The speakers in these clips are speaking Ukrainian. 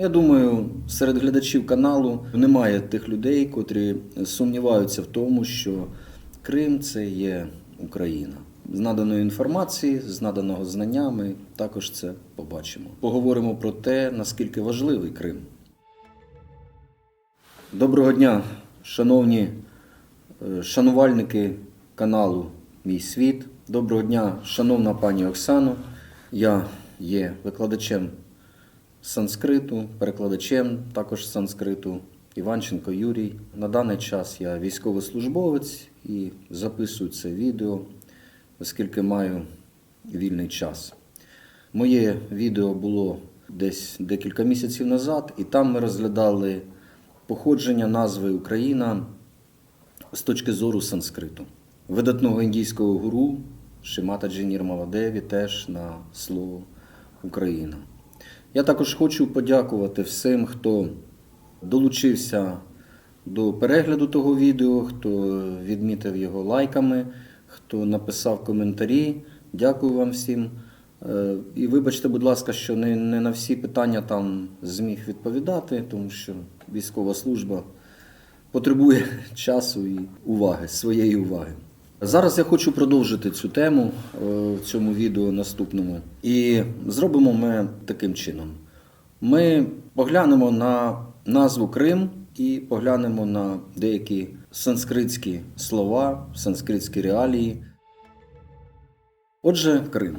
Я думаю, серед глядачів каналу немає тих людей, котрі сумніваються в тому, що Крим це є Україна. З наданої інформації, з наданого знання, ми також це побачимо. Поговоримо про те, наскільки важливий Крим. Доброго дня, шановні е, шанувальники каналу Мій світ. Доброго дня, шановна пані Оксано. Я є викладачем санскриту, перекладачем також санскриту Іванченко Юрій. На даний час я військовослужбовець і записую це відео, оскільки маю вільний час. Моє відео було десь декілька місяців назад, і там ми розглядали походження назви Україна з точки зору санскриту. Видатного індійського гуру Шимата Джинір Маладеві теж на слово Україна. Я також хочу подякувати всім, хто долучився до перегляду того відео, хто відмітив його лайками, хто написав коментарі. Дякую вам всім. Е, І вибачте, будь ласка, що не, не на всі питання там зміг відповідати, тому що військова служба потребує часу і уваги, своєї уваги. Зараз я хочу продовжити цю тему е, в цьому відео наступному. І зробимо ми таким чином. Ми поглянемо на назву Крим і поглянемо на деякі санскритські слова, санскритські реалії. Отже, Крим.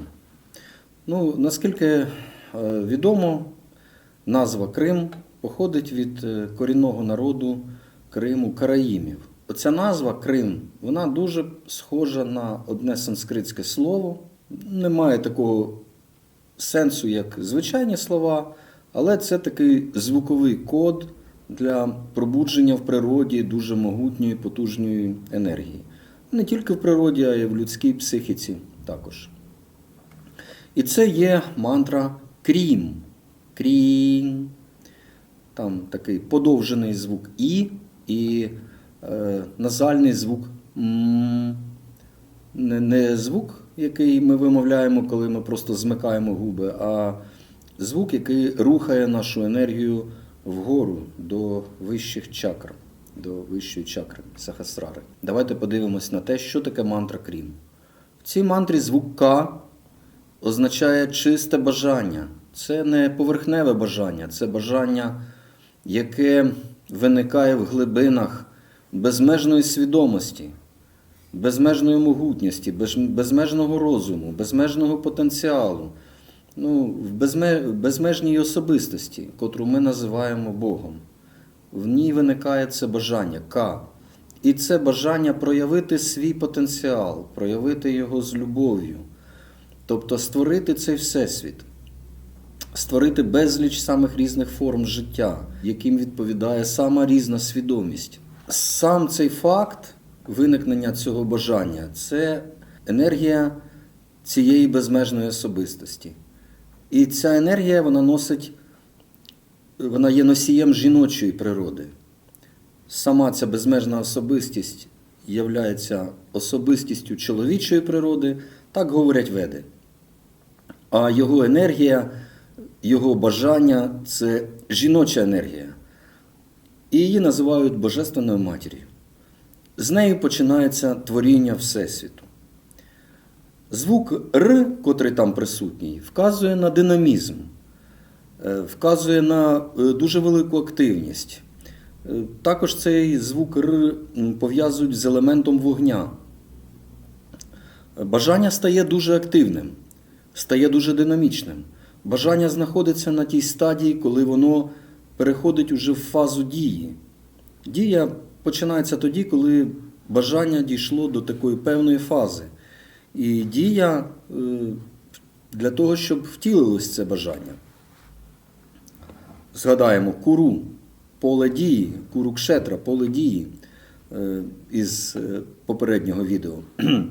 Ну, наскільки е, відомо, назва Крим походить від е, корінного народу Криму Караїмів. Оця назва Крим, вона дуже схожа на одне санскритське слово. Немає такого сенсу, як звичайні слова, але це такий звуковий код для пробудження в природі дуже могутньої, потужної енергії. Не тільки в природі, а й в людській психіці також. І це є мантра крім. Крім. Там такий подовжений звук І і назальний звук Не, звук, який ми вимовляємо, коли ми просто змикаємо губи, а звук, який рухає нашу енергію вгору до вищих чакр, до вищої чакри Сахасрари. Давайте подивимось на те, що таке мантра крім. В цій мантрі звук К означає чисте бажання. Це не поверхневе бажання, це бажання, яке виникає в глибинах безмежної свідомості, безмежної могутності, безмежного розуму, безмежного потенціалу, ну, в безмежній особистості, котру ми називаємо Богом. В ній виникає це бажання К. І це бажання проявити свій потенціал, проявити його з любов'ю. Тобто створити цей всесвіт, створити безліч самих різних форм життя, яким відповідає сама різна свідомість. Сам цей факт виникнення цього бажання це енергія цієї безмежної особистості. І ця енергія вона носить, вона є носієм жіночої природи. Сама ця безмежна особистість являється особистістю чоловічої природи, так говорять веди. А його енергія, його бажання це жіноча енергія. І її називають Божественною матір'ю. З нею починається творіння Всесвіту. Звук Р, котрий там присутній, вказує на динамізм, е, вказує на е, дуже велику активність. Е, Також цей звук Р пов'язують з елементом вогня. Бажання стає дуже активним, стає дуже динамічним. Бажання знаходиться на тій стадії, коли воно переходить уже в фазу дії. Дія починається тоді, коли бажання дійшло до такої певної фази. І дія е, для того, щоб втілилось це бажання. Згадаємо куру, поле дії, куру кшетра, поле дії е, із е, попереднього відео.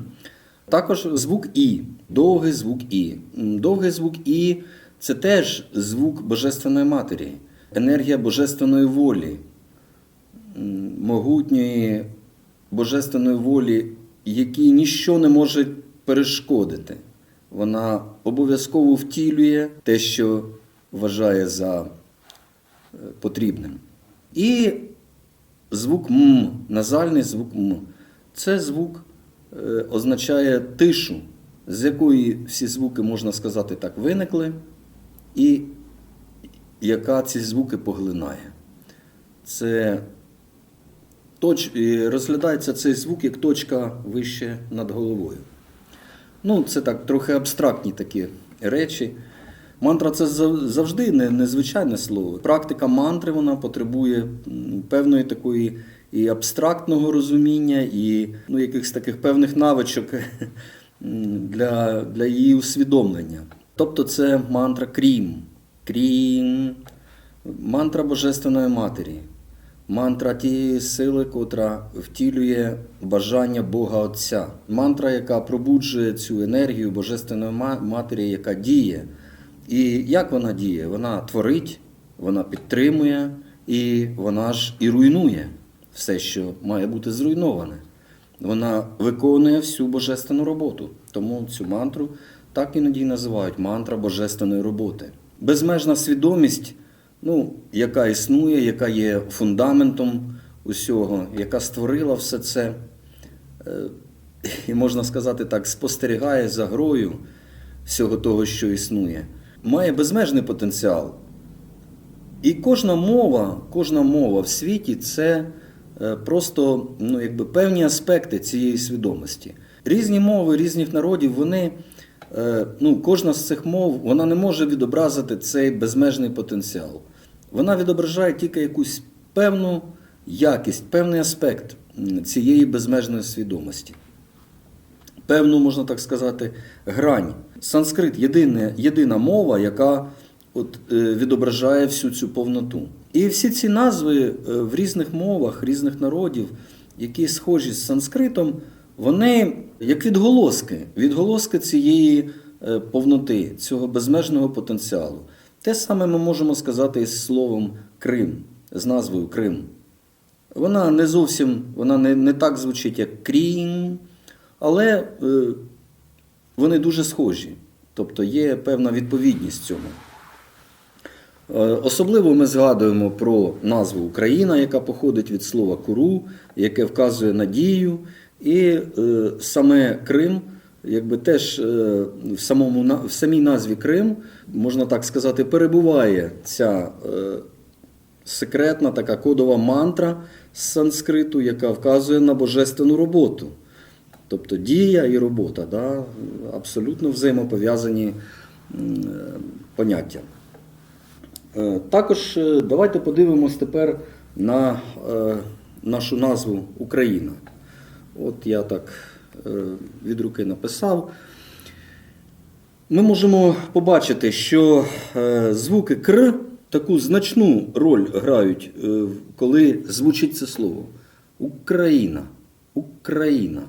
Також звук І, довгий звук І. Довгий звук І це теж звук Божественної Матері, енергія Божественної волі, могутньої Божественної волі, якій ніщо не може перешкодити. Вона обов'язково втілює те, що вважає за е, потрібним. І звук М, назальний звук М. Це звук е, означає тишу, з якої всі звуки, можна сказати так, виникли, і яка ці звуки поглинає. Це точ... розглядається цей звук як точка вище над головою. Ну, це так, трохи абстрактні такі речі. Мантра це завжди не, незвичайне слово. Практика мантри вона потребує певної такої і абстрактного розуміння, і ну, якихось таких певних навичок для, для її усвідомлення. Тобто це мантра крім. Крім, мантра Божественної Матері. Мантра тієї сили, котра втілює бажання Бога Отця. Мантра, яка пробуджує цю енергію Божественної Матері, яка діє. І як вона діє? Вона творить, вона підтримує, і вона ж і руйнує все, що має бути зруйноване. Вона виконує всю божественну роботу. Тому цю мантру так іноді називають мантра божественної роботи. Безмежна свідомість, ну, яка існує, яка є фундаментом усього, яка створила все це, е, і можна сказати так, спостерігає за грою всього того, що існує, має безмежний потенціал. І кожна мова, кожна мова в світі це е, просто ну, якби, певні аспекти цієї свідомості. Різні мови різних народів, вони, ну, кожна з цих мов вона не може відобразити цей безмежний потенціал. Вона відображає тільки якусь певну якість, певний аспект цієї безмежної свідомості певну, можна так сказати, грань. Санскрит єдине, єдина мова, яка от, е, відображає всю цю повноту. І всі ці назви е, в різних мовах, різних народів, які схожі з санскритом, вони як відголоски, відголоски цієї е, повноти, цього безмежного потенціалу. Те саме ми можемо сказати із словом Крим, з назвою Крим. Вона не зовсім вона не, не так звучить, як крім, але е, вони дуже схожі. Тобто є певна відповідність цьому. Е, Особливо ми згадуємо про назву Україна, яка походить від слова куру, яке вказує на дію. І е, саме Крим, якби теж е, в, самому, в самій назві Крим, можна так сказати, перебуває ця е, секретна така кодова мантра з санскриту, яка вказує на божественну роботу. Тобто дія і робота, да, абсолютно взаємопов'язані е, поняття. Е, Також е, давайте подивимось тепер на нашу назву Україна. От я так е, від руки написав. Ми можемо побачити, що е, звуки Кр таку значну роль грають, е, коли звучить це слово. Україна. Україна.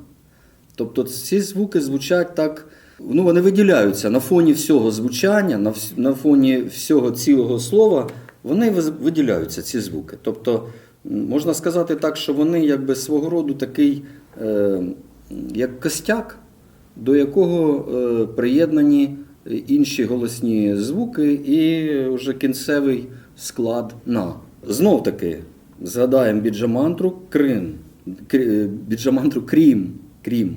Тобто ці звуки звучать так, ну вони виділяються на фоні всього звучання, на, на фоні всього цілого слова, вони виділяються, ці звуки. Тобто, можна сказати так, що вони якби свого роду такий, е, як костяк, до якого е, приєднані інші голосні звуки і вже кінцевий склад на. Знов таки згадаємо біджамантру Крим, біджамантру Крім, Крім,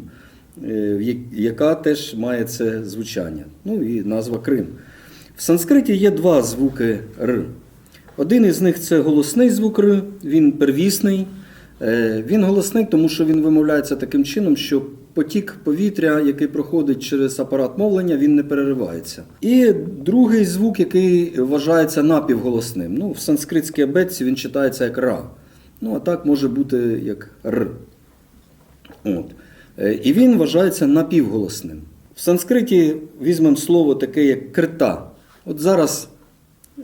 е, яка теж має це звучання. Ну і назва Крим. В санскриті є два звуки Р. Один із них це голосний звук Р, він первісний. Е, Він голосний, тому що він вимовляється таким чином, що потік повітря, який проходить через апарат мовлення, він не переривається. І другий звук, який вважається напівголосним. Ну, в санскритській абетці він читається як ра. Ну, а так може бути як р. От. Е, І він вважається напівголосним. В санскриті візьмемо слово таке, як крита. От зараз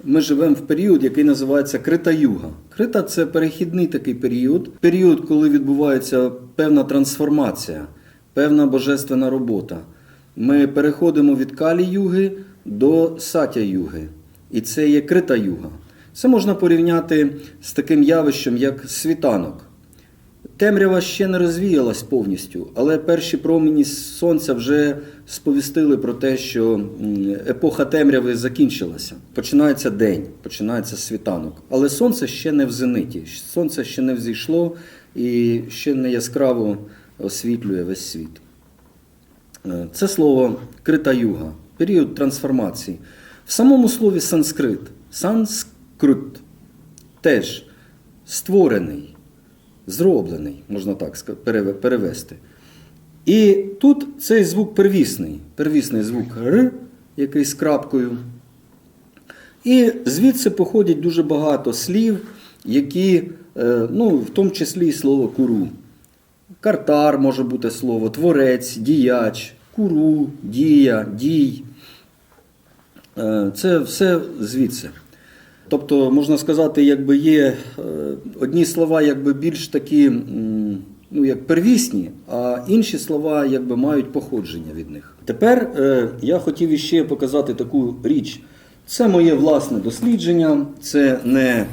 ми живемо в період, який називається Крита-юга. Крита це перехідний такий період, період, коли відбувається певна трансформація, певна божественна робота. Ми переходимо від Калі-юги до Сатя-юги. І це є Крита-юга. Це можна порівняти з таким явищем, як світанок. Темрява ще не розвіялась повністю, але перші промені сонця вже сповістили про те, що епоха темряви закінчилася. Починається день, починається світанок. Але сонце ще не в зениті, сонце ще не взійшло і ще не яскраво освітлює весь світ. Е, Це слово крита-юга, період трансформації. В самому слові санскрит, санскрит теж створений, зроблений, можна так перевести. І тут цей звук первісний, первісний звук Р, який з крапкою. І звідси походять дуже багато слів, які, е, ну, в тому числі і слово куру. Картар може бути слово, творець, діяч, куру, дія, дій. Е, Це все звідси. Тобто, можна сказати, якби є е, одні слова якби більш такі, ну, як первісні, а інші слова якби мають походження від них. Тепер е, я хотів іще показати таку річ. Це моє власне дослідження, це не,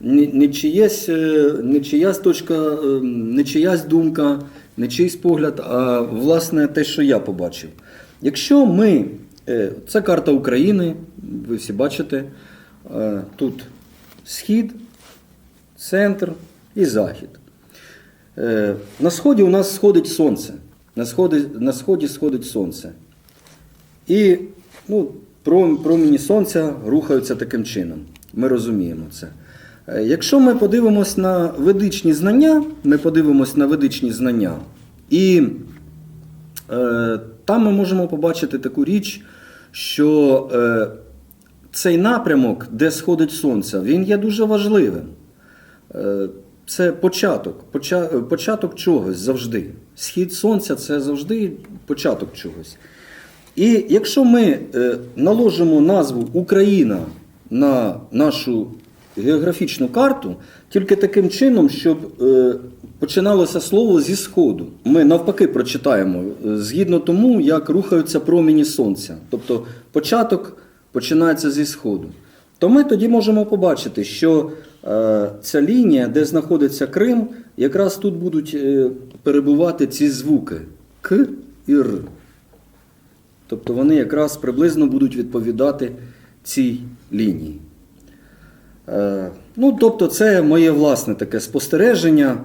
не, не, чиєсь, е, чиясь точка, не чиясь думка, не чийсь погляд, а власне те, що я побачив. Якщо ми, це карта України, ви всі бачите, тут схід, центр і захід. Е, На сході у нас сходить сонце. На сході, на сході сходить сонце. І ну, пром- промені сонця рухаються таким чином. Ми розуміємо це. Е, Якщо ми подивимось на ведичні знання, ми подивимось на ведичні знання, і е, там ми можемо побачити таку річ, що е, цей напрямок, де сходить сонце, він є дуже важливим. Е, Це початок, початок чогось завжди. Схід сонця це завжди початок чогось. І якщо ми е, наложимо назву Україна на нашу географічну карту, тільки таким чином, щоб е, починалося слово зі сходу. Ми навпаки прочитаємо згідно тому, як рухаються промені сонця. Тобто початок починається зі сходу. То ми тоді можемо побачити, що е, ця лінія, де знаходиться Крим, якраз тут будуть е, перебувати ці звуки К і Р. Тобто вони якраз приблизно будуть відповідати цій лінії. Е, Ну, тобто, це моє власне таке спостереження.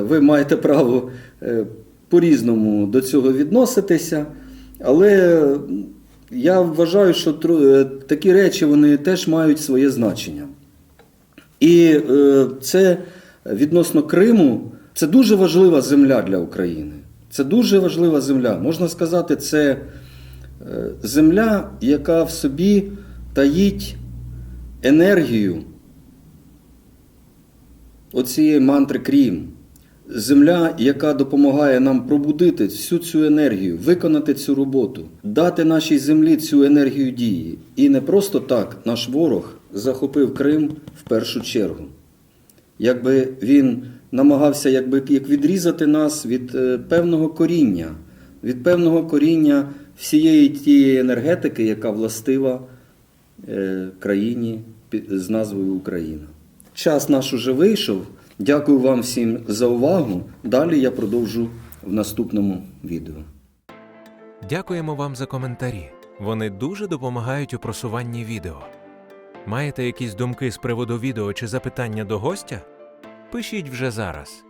Ви маєте право по-різному до цього відноситися. Але я вважаю, що е, такі речі вони теж мають своє значення. І е, це відносно Криму, це дуже важлива земля для України. Це дуже важлива земля. Можна сказати, це е, земля, яка в собі таїть енергію оцієї мантри Крім. Земля, яка допомагає нам пробудити всю цю енергію, виконати цю роботу, дати нашій землі цю енергію дії. І не просто так наш ворог захопив Крим в першу чергу. Якби він намагався якби, як відрізати нас від е, певного коріння, від певного коріння всієї тієї енергетики, яка властива е, країні з назвою Україна. Час наш уже вийшов. Дякую вам всім за увагу. Далі я продовжу в наступному відео. Дякуємо вам за коментарі. Вони дуже допомагають у просуванні відео. Маєте якісь думки з приводу відео чи запитання до гостя? Пишіть вже зараз.